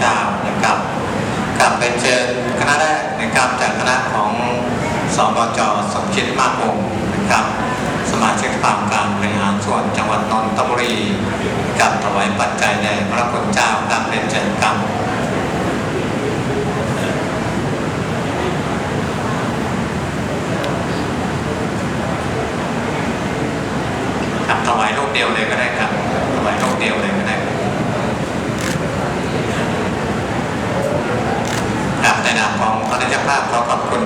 เจ้านะครับกลับไปเชิญคณะแรกนะครับจากคณะของสบจสมคิดมากวงนะครับ สมาชิกสภาการบริหารส่วนจังหวัดนนทบุรีกับถวายปัจจัยแด่พระคุณเจ้าครับเป็นเชิญครับครับถวายรูปเดียวเลยก็ได้ครับถวายรูปเดียวเลยก็ได้ครับครับในนามของพระเจ้าภาพขอขอบคุณ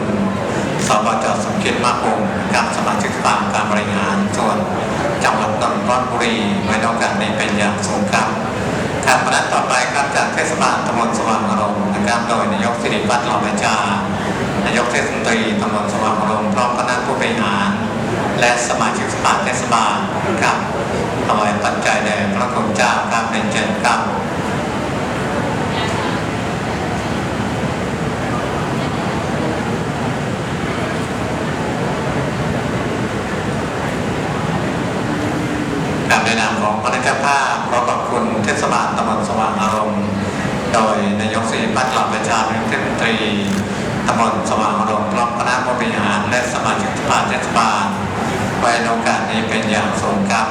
สบจสมคิดมากวงศ์กับสมาชิกสภาการบริหารส่วนจังหวัดนนทบุรีไว้ในโอกาสนี้เป็นอย่างสูงครับครับคณะต่อไปครับจากเทศบาลตำบลสว่างอารมณ์นะครับโดยนายกสิริ วัฒน์ลอมจานายกเทศมนตรีตำบลสว่างอารมณ์พร้อมคณะผู้บริหาร และสมาชิกสภาเทศบาลครับถวายปัจจัยแด่พระคุณเจ้าครับเป็นเชิญครับกับในนามของพระเจ้าภาพขอขอบคุณเทศบาลตำบลสว่างอารมณ์ โดยนายกศรีพัฒน์หลับประชาเป็นเทมนตรีตำบลสว่างอารมณ์พร้อมคณะผู้บริหารและสมาชิกสภาเทศบาลไว้ในโอกาสนี้เป็นอย่างสูงครับ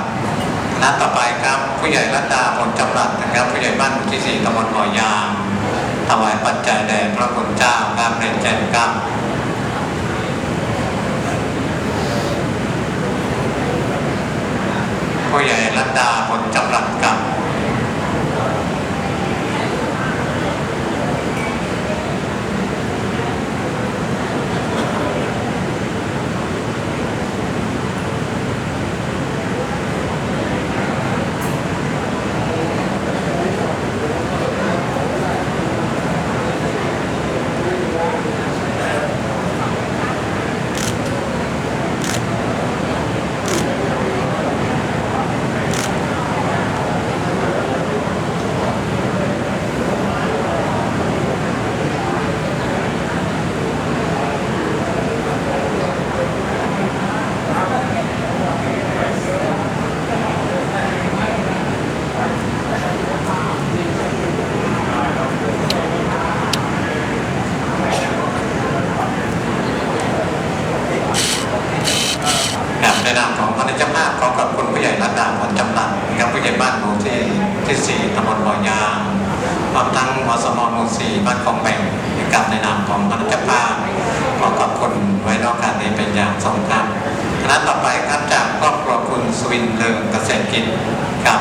คณะต่อไปครับ ผู้ใหญ่รัตดาผลจำรัดนะครับผู้ใหญ่บ้านที่สี่ตำบลบ่อยาง ถวายปัจจัยแด่พระคุณเจ้าครับเรียนเชิญครับผู้ใหญ่รัตดาผลจำรัดครับ ครับในนามของพระเจ้าภาพขอขอบคุณผู้ใหญ่รัตดาผลจำรัดนะครับผู้ใหญ่บ้านหมู่ที่ที่สี่ตำบลบ่อยางพร้อมทั้งมสมหมู่สี่บ้านของแบ่งนะครับในนามของพระเจ้าภาพขอขอบคุณไว้ในโอกาสนี้เป็นอย่างสำคัญคณะต่อไปครับจากครอบครั วินเลิงเกษตรกิจครับ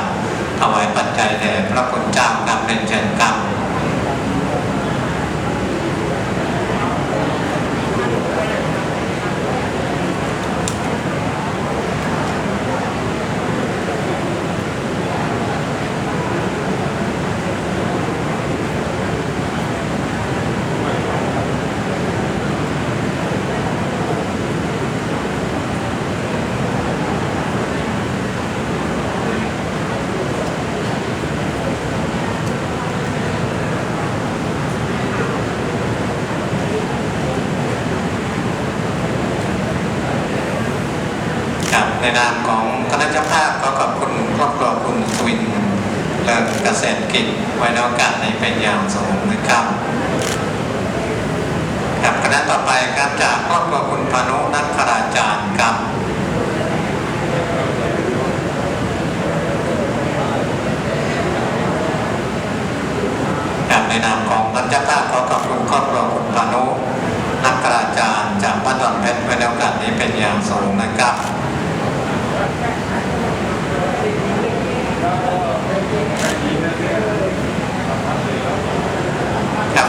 ถวายปัจจัยแด่พระคุณเจ้าครับเป็นเชิญครับครับในนามของคณะเจ้าภาพก็ขอบคุณครอบครัวคุณสวินเลิศเกษตรกิจไว้ในโอ กาสในเป็นอย่างสูงนะครับครับคณะต่อไปครับจากครอบครัวคุณพานุนักคราจารย์ครับครับในนามของพระเจ้าภาพขอขอบคุณครอบครัวคุณพานุนักกราจารย์จากบ้านดอนเพชรไว้ในโอกาสนี้เป็นอย่างสูงนะครับ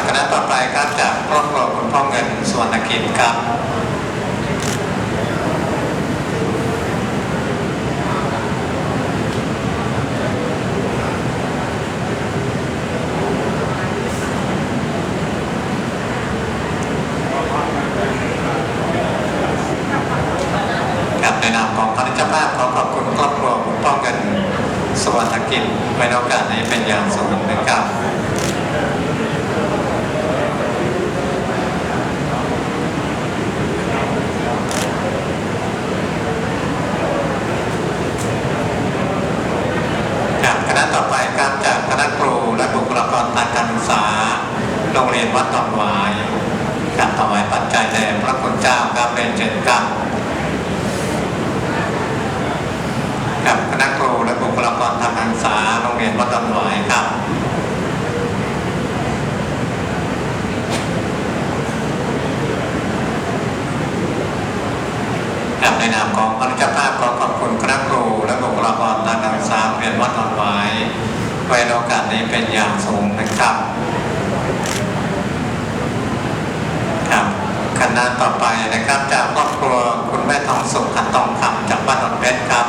คณะต่อไปครับจากครอบครัวคุณพ่อเงิน กิจครับครับในนามของพระเจ้าภาพขอขอบคุณครอบครัวคุณพ่อเงินสวัสดิกิจไว้ในโอกาสนี้เป็นอย่างสูงนะครับ โรงเรียนวัดตอนวายกับถวายปัจจัยแด่พระคุณเจ้าครัเป็นเจ็ดกับกับคณะครูและบุคลากรทางการศึกษาโรงเรียนวัดตอนวายครับกับในนามของพระเจ้าภาขอขอบคุณคณะครูและบุคลากรทางการศึกษาเรียนวัดตอนวายไว้โอกาสนี้เป็นอย่างสูงนะครับ คณะต่อไปนะครับ จากครอบครัวคุณแม่ทองสุขขันทองคำจากบ้านดอนเพชรครับ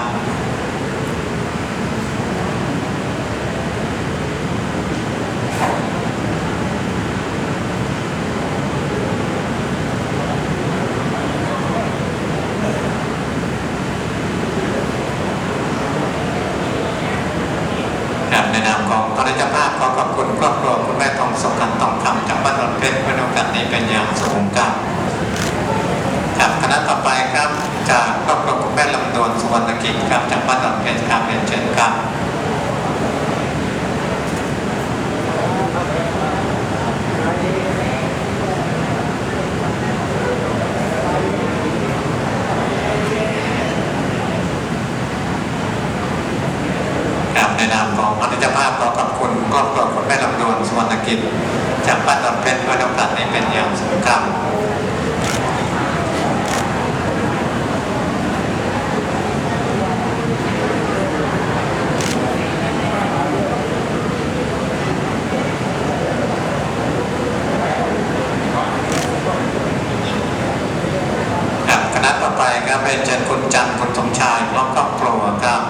ครับในนามของพระราชภาพขอขอบคุณครอบครัวคุณแม่ทองสุขันทองคำจากบ้านดอนเพชรในโอกาสนี้เป็นอย่างสูงครับ คณะต่อไปครับ จากครอบครัวคุณแม่ลำดวนสุวรรณกิจครับจากบ้านดองเพชรครับเรียนเชิญครับในนามของพระราชภาพขอขอบคุณครอบครัวคุณแม่ลำดวนสุวรรณกิจจากบ้านดอนเพชรในโอกาสนี้เป็นอย่างสูงครับ ครับคณะต่อไปครับเป็นเชิญคุณ จันทร์คุณสมชายพร้อมครอบครัวครับ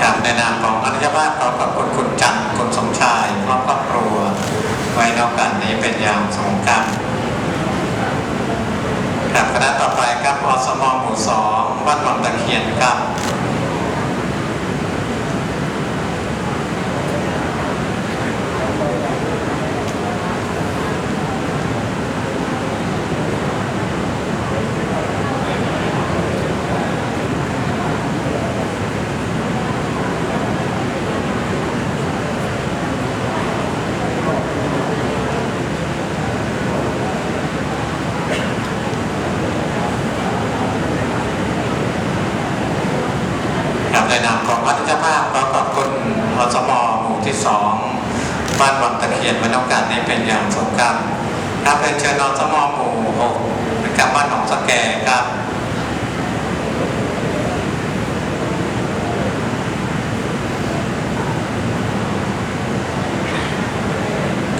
ครับในนามของอนุญาตขอขอบคุณคุณจันทร์คุณสมชายพร้อมครอบครัว ไว้ในโอกาสนี้เป็นอย่างสูงครับครับคณะต่อไปครับอสมหมู่สองวัดวังตะเคียนครับ ครับในนามของ วัดเจ้าภาพขอขอบคุณอสมหมู่ที่สองบ้านวังตะเคียนไว้ในโอกาสนี้เป็นอย่างสูงครับครับเป็นเชิญอสมหมู่หกนะครับบ้านหนองสะแกครับ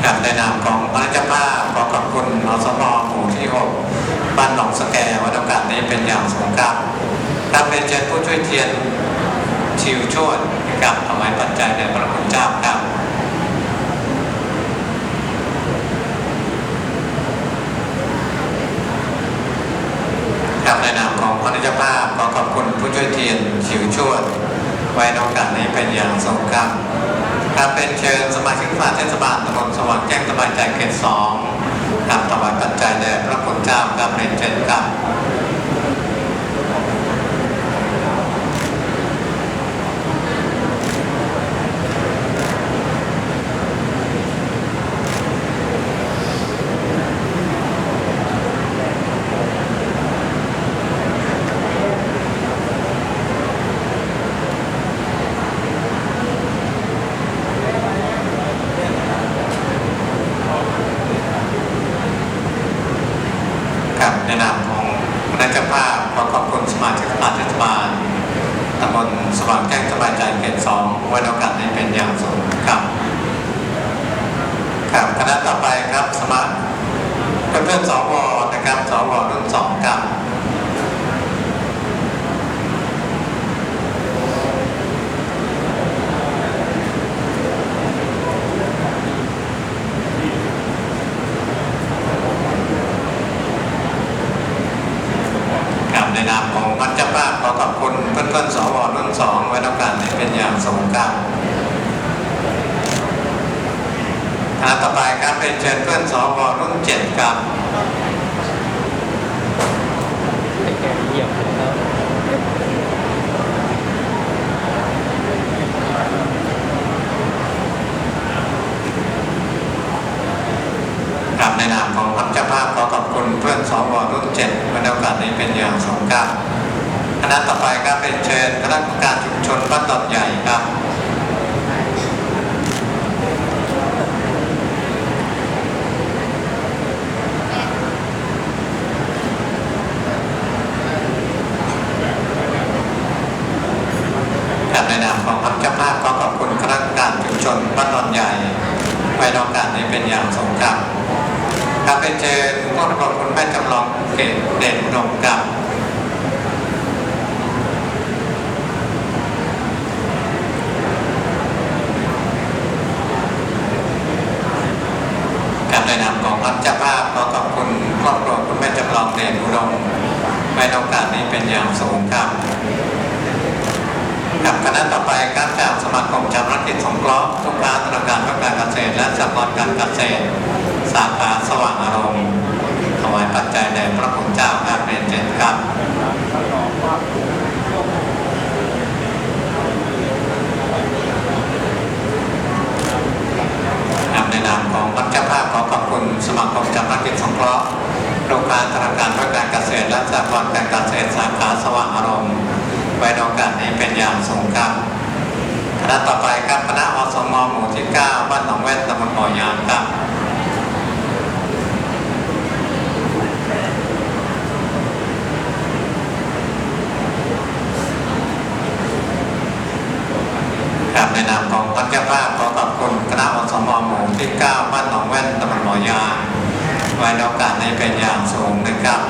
ครับในนามของพระเจ้าภาพขอขอบคุณอสมหมู่ที่หกบ้านหนองสะแกว้ในโอกาสนี้เป็นอย่างสูงครับครับเป็นเชิญผู้ช่วยเทียน ชดกับถวายปัจจัยแด่พระคุณเจ้าครับครับในนามของพระเจ้าภาพขอขอบคุณผู้ช่วยเทียนชิวโชดไว้ในโอกาสนี้เป็นอย่างสูงครับครับเป็นเชิญสมาชิกสภายเทศบาลตำบลสว่างแจ้งสบายใจเขตสองครับถวายปัจจัยแด่พระคุณเจ้าครับเรียนเชิญครับ ท่านสวรุ่นสองไว้รับการเป็นอย่างสมกับอาต่อไปารเป็นเชิญเพื่อนสวรุ่นเจ็ดครับในนามของพัฒนภาพขอขอบคุณเพื่อนสองวอรุ่นเจ็ดบรรยากาศนี้เป็นอย่างสอมกับ คณะต่อไปครับเป็นเชิญคณะกรรมการชุมชนบ้านตอนใหญ่ครับ ครับในนามของพรรคเจ้าภาพขอขอบคุณคณะกรรมการชุมชนบ้านดอนใหญ่ไว้ในโอกาสนี้เป็นอย่างสูงครับครับเป็นเชิญผู้รับรองคุณแม่จำลองเกตเด่นอุดมครับครับในนามของพรรคเจ้าภาพขอขอบคุณครอบครัว คุณแม่จำลองเด่นอุดมในโอกาสนี้เป็นอย่างสูงครับกับคณะต่อไปครับจากสมาคมชาวรัฐกิจสงเคราะห์ทุกการธนาคารเพื่อการเกษตร และสหกรณ์การเกษตร สาขาสว่างอารมณ์ถวายปัจจัยแด่พระคุณเจ้าครับเป็นเชิญครับครับในนามของวัดเจ้าภาพขอขอบคุณสมาคมชาวรัฐกิจสงเคราะห์โครงการธนาคารเพื่อการเกษตร และสหกรณ์การเกษตร สาขาสว่างอารมณ์ ไว้ในโอกาสนี้เป็นอย่างสูงครับ คณะต่อไปครับคณะอสมหมู่ที่ 9 บ้านหนองแว่นตำบลบ่อยางครับ ครับในนามของพันเจ้าภาพขอขอบคุณคณะอสมหมู่ที่ 9 บ้านหนองแว่นตำบลบ่อยางไว้ในโอกาสนี้เป็นอย่างสูงนะครับ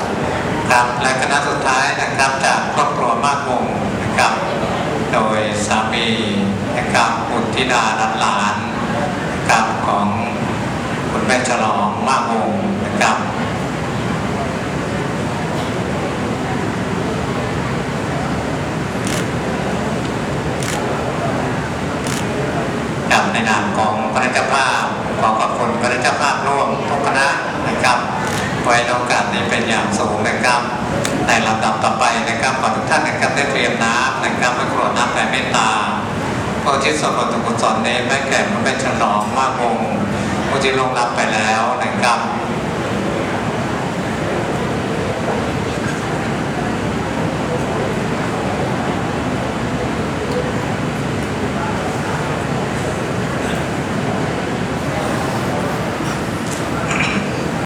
ครับและคณะสุดท้ายนะครับจากครอบครัวมากวงนะครับ โดยสามีนะครับบุตร ธิดาดันหลานนะครับของคุณแม่ฉลองมากวงนะครับครับในนามของคณะเจ้าภาพขอขอบคุณคณะเจ้าภาพร่วมทุกคณะนะครับไว้โอกาสนี้เป็นอย่างสูงนะครับในลำดับต่อไปนะครับขอทุกท่านนะครับได้เตรียมน้ำ เพื่อที่สมบัติกุศลนี้ได้แก่พระแม่ฉลองมากวงผู้ที่ลงรับไปแล้วนะครับ